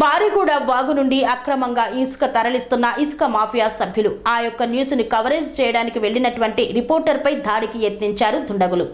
బారిగూడ వాగు నుండి అక్రమంగా ఇసుక తరలిస్తున్న ఇసుక మాఫియా సభ్యులు. ఆ యొక్క న్యూస్ని కవరేజ్ చేయడానికి వెళ్ళినటువంటి రిపోర్టర్పై దాడికి యత్నించారు దుండగులు.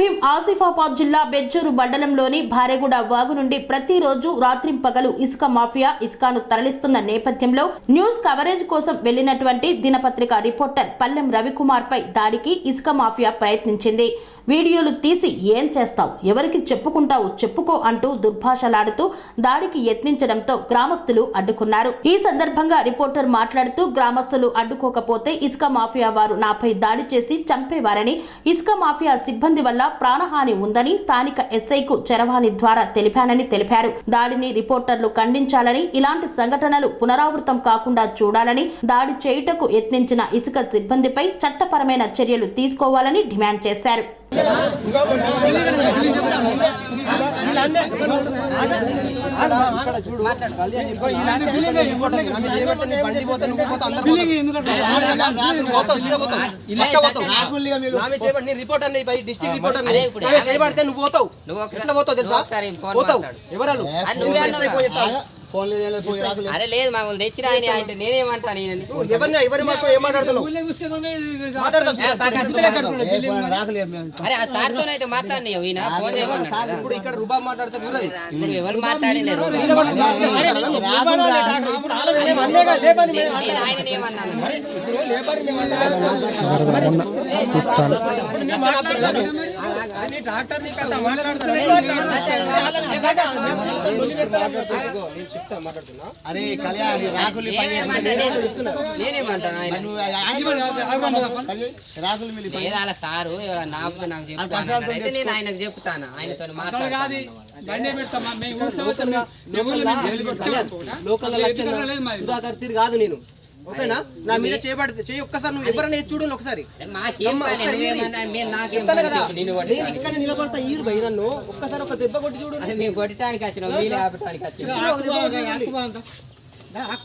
భీం ఆసిఫాబాద్ జిల్లా బెజ్జూరు మండలంలోని భారెగూడ వాగు నుండి ప్రతిరోజు రాత్రింపగలు ఇసుక మాఫియా ఇసుకను తరలిస్తున్న నేపథ్యంలో న్యూస్ కవరేజ్ కోసం వెళ్ళినటువంటి దినపత్రిక రిపోర్టర్ పల్లెం రవికుమార్ పై దాడికి ఇసుక మాఫియా ప్రయత్నించింది. వీడియోలు తీసి ఏం చేస్తావు? ఎవరికి చెప్పుకుంటావు? చెప్పుకో అంటూ దుర్భాషలాడుతూ దాడికి యత్నించడంతో గ్రామస్తులు అడ్డుకున్నారు. ఈ సందర్భంగా రిపోర్టర్ మాట్లాడుతూ గ్రామస్తులు అడ్డుకోకపోతే ఇసుక మాఫియా వారు నాపై దాడి చేసి చంపేవారని ఇసుక మాఫియా సిబ్బంది వల్ల ప్రాణహాని ఉందని స్థానిక ఎస్ఐకు చరవాణి ద్వారా తెలిపానని తెలిపారు. దాడిని రిపోర్టర్లు ఖండించాలని ఇలాంటి సంఘటనలు పునరావృతం కాకుండా చూడాలని దాడి చేయుటకు యత్నించిన ఇసుక సిబ్బందిపై చట్టపరమైన చర్యలు తీసుకోవాలని డిమాండ్ చేశారు. డిస్ట్రిక్ట్ రిపోర్టర్ అరే ఇప్పుడు చేయబడితే నువ్వు పోతావు ఎట్లా పోతావు. తెలుసా ఒకసారి ఫోన్ అన్నావు. ఫోన్ అరే లేదు మమ్మల్ని తెచ్చిన ఆయన అంటే ఈయనని ఎవరిని ఎవరి మాట ఏం మాట్లాడుతున్నావు మాట్లాడదాం అరే ఆ సార్తో అయితే మాట్లాడి ఈయన ఫోన్ చేయమన్నాడు కదా. ఇప్పుడు ఇక్కడ ఎవరు మాట్లాడినారు నేను ఏమన్నాను ఇప్పుడు లేబర్ని మేము అన్నాం. మరి ఇప్పుడు నేను మాట్లాడుతున్నాను. నీ డాక్టర్ నీ కథ మాట్లాడుతున్నాను. నేను చెప్తా మాట్లాడుతున్నా అరే కళ్యాణ్ రాకులు నేనేమంటాను ఆయన రాకులు మిల్లి లేదా అలా సారు నాకు నేను ఆయనకు చెప్తాను ఆయనతో మాట్లాడాలి లోకల్ కాదు నేను. ఓకేనా? నా మీద చేయబడితే చేయి ఒక్కసారి నువ్వు ఎవరైనా చూడు ఒకసారి. చెప్తాను కదా నేను. ఇక్కడ నిలబడతా ఈ భయ నన్ను. ఒక్కసారి ఒక దెబ్బ కొట్టి చూడు. మేము కొట్టడానికి వచ్చినాం వీళ్ళు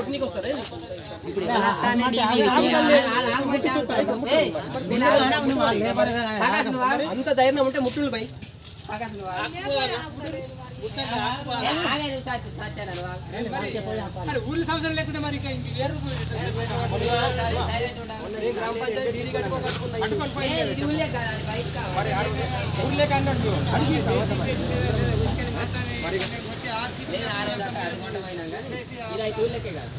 ఆపడానికి వచ్చినాం ఒక అంత ధైర్యం ఉంటే ముట్టులు పై సత్య- సత్యాన్ని వాగు. నేను గ్రామ పంచాయతీ డీడీ కట్టుకొని కట్టుకున్నా. ఏ, ఇది ఊళ్ళే కాదు, అది బయట కావాలి. లేదు, ఆ రోజు అక్కడ అడుగుకుంటూ పోయినాం కానీ, ఇది అయితే ఊళ్ళకే కాదు.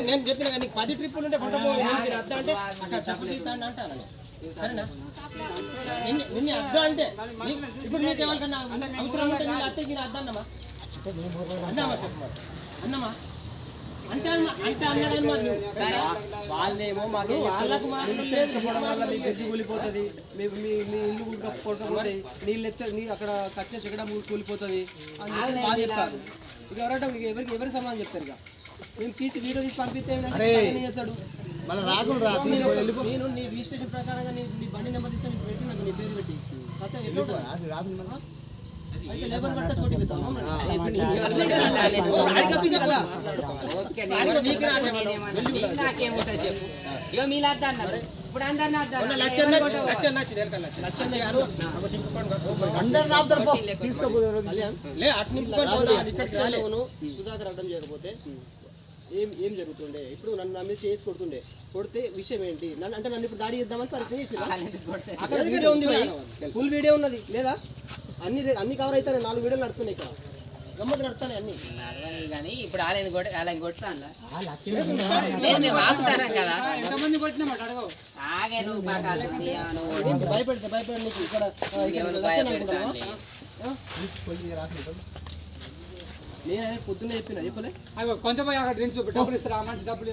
నేను చెప్పిన కానీ నీకు పది ట్రిప్పులు ఉంటే కొంత అర్థం అంటే అక్కడ చెప్పు తీస్తాను అంటాను సరేనా? నిన్ను అర్థం అంటే ఇప్పుడు నీకు ఎవరికన్నా అవసరం ఉంటే నీ అత్తకి అర్థం అన్నమా అన్నామా చెప్పమా అన్నమా? అంటే. వాళ్ళేమో మాకు వాళ్ళకు వల్ల మీ గడ్డి కూలిపోతుంది. మీ మీ మీ ఇల్లు కొట్టుకుపోతాయి నీళ్ళు ఎత్తే నీళ్ళు అక్కడ కట్టే చెక్కడ కూలిపోతుంది. అని బాగా చెప్తారు. ఇక ఎవరంటే ఎవరికి ఎవరి సమాధానం చెప్తారు ఇక. మేము తీసి వీడియో తీసి పంపిస్తే చేస్తాడు? మన రాకులు రా నేను నీ రిజిస్ట్రేషన్ ప్రకారంగా నీ నీ బండి నెంబర్ ఇస్తే నీకు పెట్టి నాకు నీ పేరు పెట్టి అయితే అన్నారు. ఇప్పుడు అందరు సుధాకర్ అర్థం చేయకపోతే ఏం ఏం జరుగుతుండే ఇప్పుడు నన్ను నా మీద చేసి కొడుతుండే కొడితే విషయం ఏంటి నన్ను అంటే నన్ను ఇప్పుడు దాడి చేద్దామని ప్రయత్నం చేసిరా అక్కడ వీడియో ఉంది ఫుల్ వీడియో ఉన్నది లేదా అన్ని అన్ని కవర్ అయితే నాలుగు వీడియోలు నడుస్తున్నాయి ఇక్కడ. గమ్మత్ అన్ని. కానీ ఇప్పుడు కొట్టి కొడతాను ఆపుతారా కదా? నువ్వు భయపెడితే భయపడి నీకు ఇక్కడ. నేను పొద్దున్నే చెప్పిన చెప్పలే. కొంచెం అక్కడ డ్రింక్స్ డబ్బులు ఇస్తారా? మంచి డబ్బులు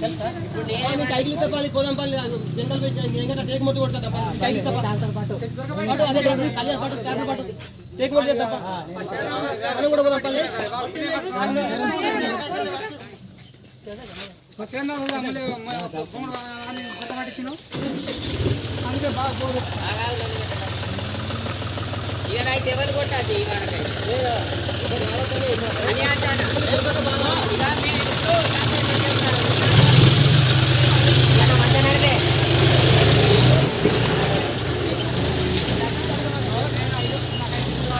తెలుసా ఇప్పుడు నేను నీకు ఐదు లీటర్ పాలు పోదాం జంగల్ ఇంకా టేక్ మొట్టు కొట్టుకుందాం పా. నీకు ఐదు లీటర్ పాలు. పాటు, అదే పాటు, కళ్యాణ్ పాటు. టేక్ మొట్టు చేద్దాం పా. మనం కూడా పోదాం ఇచ్చినావు. అందుకే బాగా పోదు నాకు ఎవరు కొట్టాది ఈ వాడకైతే అని అంటాను ఇక నేను ఇప్పుడు. ఇక మధ్య నడిపే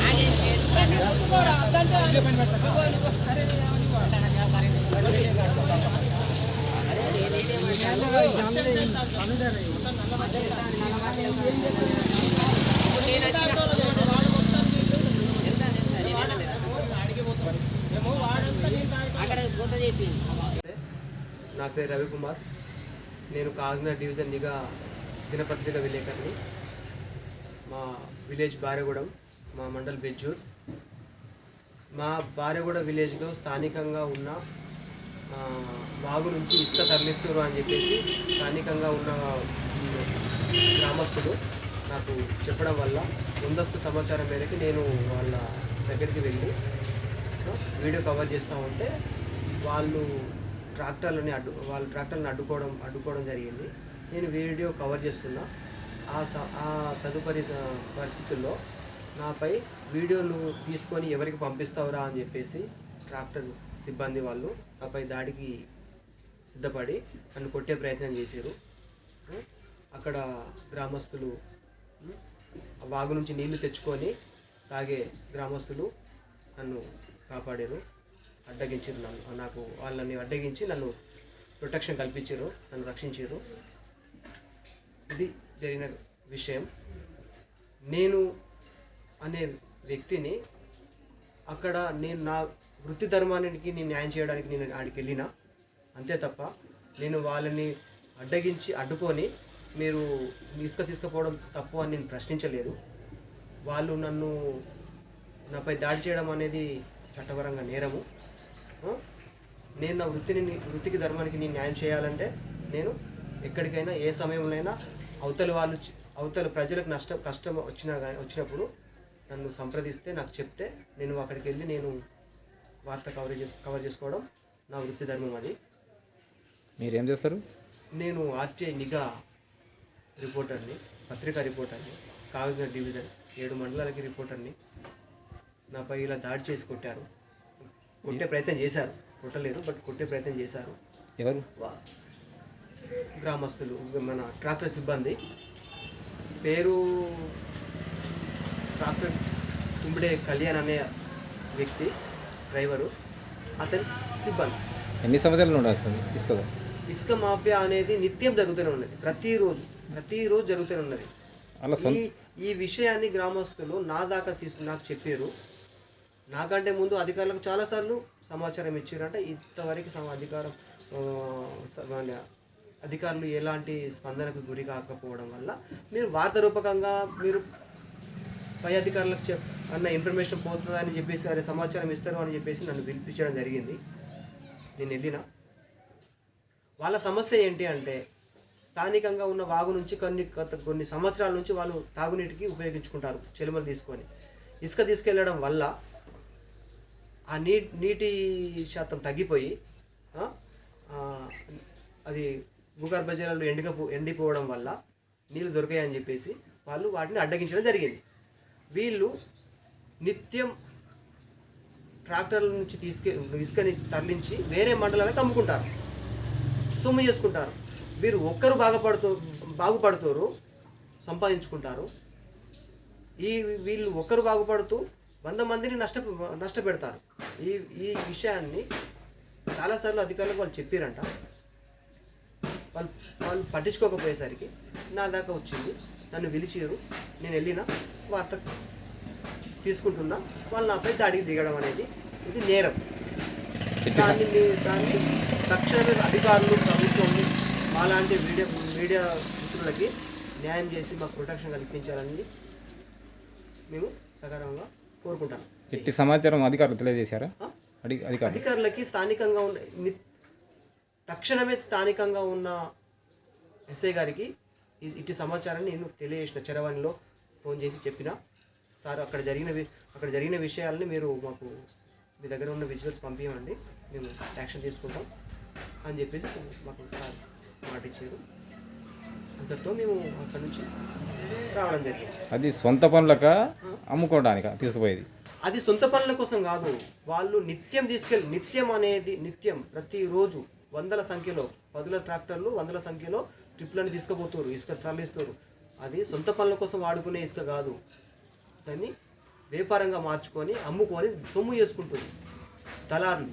ఆగేది లేదు. అక్కడ గుర్త చెప్పి నా పేరు రవికుమార్. నేను కాకినాడ డివిజన్ నిఘా దినపత్రిక విలేకరిని. మా విలేజ్ భార్యగూడెం మా మండల్ బెజ్జూర్. మా భార్యగూడ విలేజ్లో స్థానికంగా ఉన్న వాగు నుంచి ఇసుక తరలిస్తున్నారు అని చెప్పేసి స్థానికంగా ఉన్న గ్రామస్తులు నాకు చెప్పడం వల్ల ముందస్తు సమాచారం మేరకు నేను వాళ్ళ దగ్గరికి వెళ్ళి వీడియో కవర్ చేస్తూ ఉంటే వాళ్ళు ట్రాక్టర్లని అడ్డు వాళ్ళు ట్రాక్టర్ని అడ్డుకోవడం అడ్డుకోవడం జరిగింది. నేను వీడియో కవర్ చేస్తున్నా. ఆ స ఆ తదుపరి పరిస్థితుల్లో నాపై వీడియోను తీసుకొని ఎవరికి పంపిస్తావురా అని చెప్పేసి ట్రాక్టర్ సిబ్బంది వాళ్ళు నాపై దాడికి సిద్ధపడి నన్ను కొట్టే ప్రయత్నం చేశారు అక్కడ గ్రామస్తులు వాగు నుంచి నీళ్ళు తెచ్చుకొని తాగే గ్రామస్తులు నన్ను కాపాడారు అడ్డగించారు నన్ను. నాకు వాళ్ళని అడ్డగించి నన్ను ప్రొటెక్షన్ కల్పించారు నన్ను రక్షించారు ఇది జరిగిన విషయం. నేను అనే వ్యక్తిని అక్కడ నేను నా వృత్తి ధర్మానికి నేను న్యాయం చేయడానికి నేను ఆడికి వెళ్ళిన అంతే తప్ప నేను వాళ్ళని అడ్డగించి అడ్డుకొని మీరు ఇసుక తీసుకుపోవడం తప్పు అని నేను ప్రశ్నించలేదు. వాళ్ళు నన్ను నాపై దాడి చేయడం అనేది చట్టపరంగా నేరము. నేను నా వృత్తిని వృత్తికి ధర్మానికి నేను న్యాయం చేయాలంటే నేను ఎక్కడికైనా ఏ సమయంలోనైనా అవతలి వాళ్ళు అవతల ప్రజలకు నష్టం కష్టం వచ్చినా వచ్చినప్పుడు నన్ను సంప్రదిస్తే నాకు చెప్తే నేను అక్కడికి వెళ్ళి నేను వార్త కవరేజ్ చేసు- కవర్ చేసుకోవడం నా వృత్తి ధర్మం అది. మీరేం చేస్తారు? నేను ఆర్టీఐ నిఘా రిపోర్టర్ని పత్రికా రిపోర్టర్ని కాగజ్నగర్ డివిజన్ ఏడు మండలాలకి రిపోర్టర్ని నాపై ఇలా దాడి చేసి కొట్టారు. కొట్టే ప్రయత్నం చేశారు. కొట్టలేరు బట్ కొట్టే ప్రయత్నం చేశారు. ఎవరు? గ్రామస్తులు మన ట్రాక్టర్ సిబ్బంది. పేరు ట్రాక్టర్ తుంబిడే కళ్యాణ్ అనే వ్యక్తి డ్రైవరు. అతని సిబ్బంది. ఎన్ని సంవత్సరాల నుండి వస్తుంది? తీసుకోదా ఇసుక మాఫియా అనేది నిత్యం జరుగుతూనే ఉన్నది. ప్రతిరోజు ప్రతిరోజు జరుగుతూనే ఉన్నది. అలా ఈ విషయాన్ని గ్రామస్తులు నా దాకా తీసు నాకు చెప్పారు. నాకంటే ముందు అధికారులకు చాలాసార్లు సమాచారం ఇచ్చారంటే. ఇంతవరకు సమ అధికారం అధికారులు ఎలాంటి స్పందనకు గురి కాకపోవడం వల్ల మీరు వార్త రూపకంగా మీరు పై అధికారులకు చెప్ అన్న ఇన్ఫర్మేషన్ పోతుందని చెప్పేసి అరే సమాచారం ఇస్తారు అని చెప్పేసి నన్ను పిలిపించడం జరిగింది. నేను వెళ్ళిన. వాళ్ళ సమస్య ఏంటి అంటే స్థానికంగా ఉన్న వాగు నుంచి కొన్ని కొన్ని సంవత్సరాల నుంచి వాళ్ళు తాగునీటికి ఉపయోగించుకుంటారు చెలుమలు తీసుకొని. ఇసుక తీసుకెళ్ళడం వల్ల ఆ నీ నీటి శాతం తగ్గిపోయి అది భూగర్భ జలాలు ఎండికపో ఎండిపోవడం వల్ల నీళ్ళు దొరికాయని చెప్పేసి వాళ్ళు వాటిని అడ్డగించడం జరిగింది. వీళ్ళు నిత్యం ట్రాక్టర్ల నుంచి తీసుకె ఇసుకని తరలించి వేరే మండలాలకు అమ్ముకుంటారు. సొమ్ము చేసుకుంటారు. వీరు ఒక్కరు బాగుపడుతూ బాగుపడుతారు సంపాదించుకుంటారు. ఈ వీళ్ళు ఒక్కరు బాగుపడుతూ వంద మందిని నష్ట నష్టపెడతారు. ఈ ఈ విషయాన్ని చాలాసార్లు అధికారులకు వాళ్ళు చెప్పారంట. వాళ్ళు వాళ్ళు పట్టించుకోకపోయేసరికి నా దాకా వచ్చింది. నన్ను పిలిచారు నేను వెళ్ళిన వార్త తీసుకుంటున్నా. వాళ్ళు నాపై దాడికి దిగడం అనేది ఇది నేరం. దాన్ని దాన్ని తక్షణమే అధికారులు ప్రభుత్వం మాలాంటి మీడియా మీడియా మిత్రులకి న్యాయం చేసి మాకు ప్రొటెక్షన్ కల్పించాలని మేము సకారంగా కోరుకుంటాం ఎట్టి సమాచారం అధికారులు తెలియజేశారా? అధికారులు. అధికారులకి స్థానికంగా ఉన్న తక్షణమే స్థానికంగా ఉన్న ఎస్ఐ గారికి ఇ- ఇటు సమాచారాన్ని నేను తెలియజేసిన చరవాణిలో ఫోన్ చేసి చెప్పిన. సార్ అక్కడ జరిగిన వి- అక్కడ జరిగిన విషయాలని మీరు మాకు మీ దగ్గర ఉన్న విజువల్స్ పంపించండి మేము యాక్షన్ తీసుకుంటాం అని చెప్పేసి మాకు సార్ మాట ఇచ్చారు అంతటితో మేము అక్కడ నుంచి రావడం జరిగింది. అది సొంత పనులక అమ్ముకోవడానిక తీసుకుపోయేది? అది సొంత పనుల కోసం కాదు వాళ్ళు నిత్యం తీసుకెళ్ళి నిత్యం అనేది నిత్యం ప్రతిరోజు వందల సంఖ్యలో పదుల ట్రాక్టర్లు వందల సంఖ్యలో ట్రిప్లను తీసుకుపోతారు ఇసుక తరలిస్తారు అది సొంత పనుల కోసం వాడుకునే ఇసుక కాదు. దాన్ని వ్యాపారంగా మార్చుకొని అమ్ముకొని సొమ్ము చేసుకుంటుంది. దళారులు.